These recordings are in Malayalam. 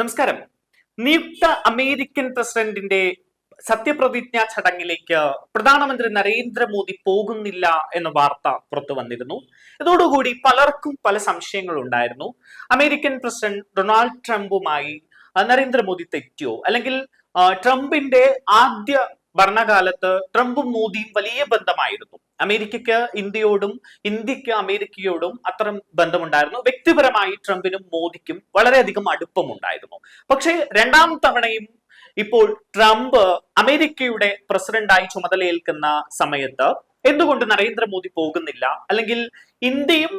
നമസ്കാരം. നിയുക്ത അമേരിക്കൻ പ്രസിഡന്റിന്റെ സത്യപ്രതിജ്ഞാ ചടങ്ങിലേക്ക് പ്രധാനമന്ത്രി നരേന്ദ്രമോദി പോകുന്നില്ല എന്ന വാർത്ത പുറത്തു വന്നിരുന്നു. ഇതോടുകൂടി പലർക്കും പല സംശയങ്ങൾ ഉണ്ടായിരുന്നു അമേരിക്കൻ പ്രസിഡന്റ് ഡൊണാൾഡ് ട്രംപുമായി നരേന്ദ്രമോദി തെറ്റിയോ? അല്ലെങ്കിൽ ട്രംപിന്റെ ആദ്യ ഭരണകാലത്ത് ട്രംപും മോദിയും വലിയ ബന്ധമായിരുന്നു. അമേരിക്കയ്ക്ക് ഇന്ത്യയോടും ഇന്ത്യയ്ക്ക് അമേരിക്കയോടും അത്തരം ബന്ധമുണ്ടായിരുന്നു. വ്യക്തിപരമായി ട്രംപിനും മോദിക്കും വളരെയധികം അടുപ്പമുണ്ടായിരുന്നു. പക്ഷേ രണ്ടാം തവണയും ഇപ്പോൾ ട്രംപ് അമേരിക്കയുടെ പ്രസിഡന്റായി ചുമതലയേൽക്കുന്ന സമയത്ത് എന്തുകൊണ്ട് നരേന്ദ്രമോദി പോകുന്നില്ല? അല്ലെങ്കിൽ ഇന്ത്യയും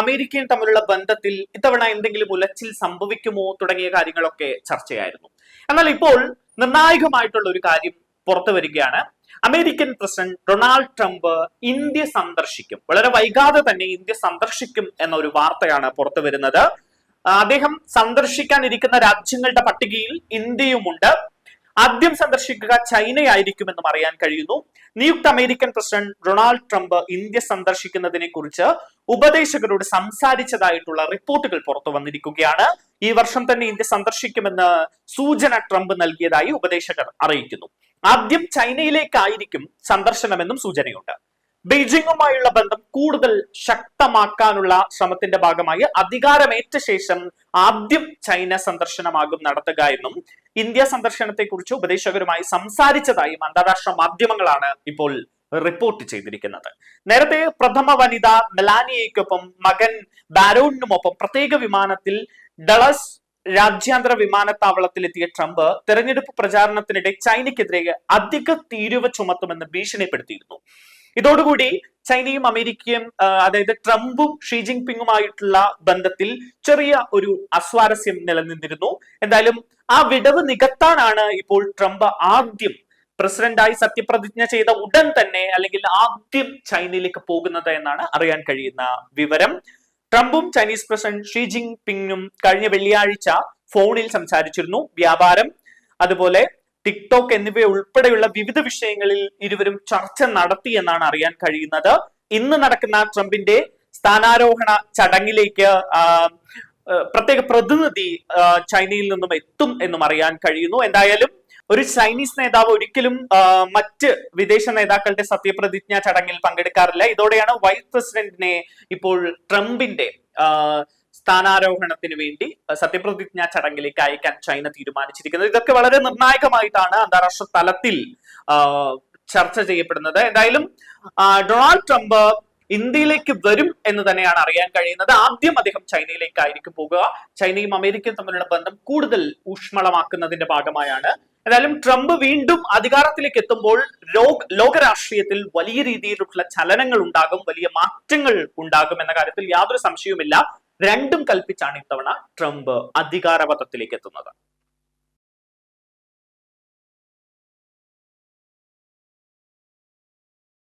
അമേരിക്കയും തമ്മിലുള്ള ബന്ധത്തിൽ ഇത്തവണ എന്തെങ്കിലും ഉലച്ചിൽ സംഭവിക്കുമോ തുടങ്ങിയ കാര്യങ്ങളൊക്കെ ചർച്ചയായിരുന്നു. എന്നാൽ ഇപ്പോൾ നിർണായകമായിട്ടുള്ള ഒരു കാര്യം പുറത്തു വരികയാണ്. American president Donald Trump India സന്ദർശിക്കും. വളരെ വൈകാതെ തന്നെ ഇന്ത്യ സന്ദർശിക്കും എന്ന ഒരു വാർത്തയാണ് പുറത്തു വരുന്നത്. അദ്ദേഹം സന്ദർശിക്കാനിരിക്കുന്ന രാജ്യങ്ങളുടെ പട്ടികയിൽ ഇന്ത്യയുമുണ്ട്. ആദ്യം സന്ദർശിക്കുക ചൈനയായിരിക്കും ചൈനയായിരിക്കുമെന്നും അറിയാൻ കഴിയുന്നു. നിയുക്ത American president Donald Trump India സന്ദർശിക്കുന്നതിനെ കുറിച്ച് ഉപദേശകരോട് സംസാരിച്ചതായിട്ടുള്ള റിപ്പോർട്ടുകൾ പുറത്തു വന്നിരിക്കുകയാണ്. ഈ വർഷം തന്നെ ഇന്ത്യ സന്ദർശിക്കുമെന്ന് സൂചന ട്രംപ് നൽകിയതായി ഉപദേശകർ അറിയിക്കുന്നു. ആദ്യം ചൈനയിലേക്കായിരിക്കും സന്ദർശനമെന്നും സൂചനയുണ്ട്. ബെയ്ജിങ്ങുമായുള്ള ബന്ധം കൂടുതൽ ശക്തമാക്കാനുള്ള ശ്രമത്തിന്റെ ഭാഗമായി അധികാരമേറ്റ ശേഷം ആദ്യം ചൈന സന്ദർശനമാകും നടത്തുക എന്നും ഇന്ത്യ സന്ദർശനത്തെക്കുറിച്ച് ഉപദേശകരുമായി സംസാരിച്ചതായും അന്താരാഷ്ട്ര മാധ്യമങ്ങളാണ് ഇപ്പോൾ റിപ്പോർട്ട് ചെയ്തിരിക്കുന്നത്. നേരത്തെ പ്രഥമ വനിത മെലാനിയയ്ക്കൊപ്പം മകൻ ബാരോണിനുമൊപ്പം പ്രത്യേക വിമാനത്തിൽ ഡളസ് രാജ്യാന്തര വിമാനത്താവളത്തിലെത്തിയ ട്രംപ് തെരഞ്ഞെടുപ്പ് പ്രചാരണത്തിനിടെ ചൈനയ്ക്കെതിരെ അധിക തീരുവ ചുമത്തുമെന്ന് ഭീഷണിപ്പെടുത്തിയിരുന്നു. ഇതോടുകൂടി ചൈനയും അമേരിക്കയും അതായത് ട്രംപും ഷീ ജിൻപിങ്ങുമായിട്ടുള്ള ബന്ധത്തിൽ ചെറിയ ഒരു അസ്വാരസ്യം നിലനിന്നിരുന്നു. എന്തായാലും ആ വിടവ് നികത്താനാണ് ഇപ്പോൾ ട്രംപ് ആദ്യം പ്രസിഡന്റായി സത്യപ്രതിജ്ഞ ചെയ്ത ഉടൻ തന്നെ അല്ലെങ്കിൽ ആദ്യം ചൈനയിലേക്ക് പോകുന്നത് എന്നാണ് അറിയാൻ കഴിയുന്ന വിവരം. ട്രംപും ചൈനീസ് പ്രസിഡന്റ് ഷീ ജിൻ പിങ്ങും കഴിഞ്ഞ വെള്ളിയാഴ്ച ഫോണിൽ സംസാരിച്ചിരുന്നു. വ്യാപാരം അതുപോലെ ടിക്ടോക്ക് എന്നിവ ഉൾപ്പെടെയുള്ള വിവിധ വിഷയങ്ങളിൽ ഇരുവരും ചർച്ച നടത്തി എന്നാണ് അറിയാൻ കഴിയുന്നത്. ഇന്ന് നടക്കുന്ന ട്രംപിന്റെ സ്ഥാനാരോഹണ ചടങ്ങിലേക്ക് പ്രത്യേക പ്രതിനിധി ചൈനയിൽ നിന്നും എത്തും എന്നും അറിയാൻ കഴിയുന്നു. എന്തായാലും ഒരു ചൈനീസ് നേതാവ് ഒരിക്കലും മറ്റ് വിദേശ നേതാക്കളുടെ സത്യപ്രതിജ്ഞ ചടങ്ങിൽ പങ്കെടുക്കാറില്ല. ഇതോടെയാണ് വൈസ് പ്രസിഡന്റിനെ ഇപ്പോൾ ട്രംപിന്റെ സ്ഥാനാരോഹണത്തിന് വേണ്ടി സത്യപ്രതിജ്ഞ ചടങ്ങിലേക്ക് അയക്കാൻ ചൈന തീരുമാനിച്ചിരിക്കുന്നത്. ഇതൊക്കെ വളരെ നിർണായകമായിട്ടാണ് അന്താരാഷ്ട്ര തലത്തിൽ ചർച്ച ചെയ്യപ്പെടുന്നത്. എന്തായാലും ഡൊണാൾഡ് ട്രംപ് ഇന്ത്യയിലേക്ക് വരും എന്ന് തന്നെയാണ് അറിയാൻ കഴിയുന്നത്. ആദ്യം അദ്ദേഹം ചൈനയിലേക്കായിരിക്കും പോകുക ചൈനയും അമേരിക്കയും തമ്മിലുള്ള ബന്ധം കൂടുതൽ ഊഷ്മളമാക്കുന്നതിന്റെ ഭാഗമായാണ് എന്തായാലും ട്രംപ് വീണ്ടും അധികാരത്തിലേക്ക് എത്തുമ്പോൾ ലോക ലോകരാഷ്ട്രീയത്തിൽ വലിയ രീതിയിലുള്ള ചലനങ്ങൾ ഉണ്ടാകും വലിയ മാറ്റങ്ങൾ ഉണ്ടാകും എന്ന കാര്യത്തിൽ യാതൊരു സംശയവുമില്ല. രണ്ടും കൽപ്പിച്ചാണ് ഇത്തവണ ട്രംപ് അധികാരപഥത്തിലേക്ക് എത്തുന്നത്.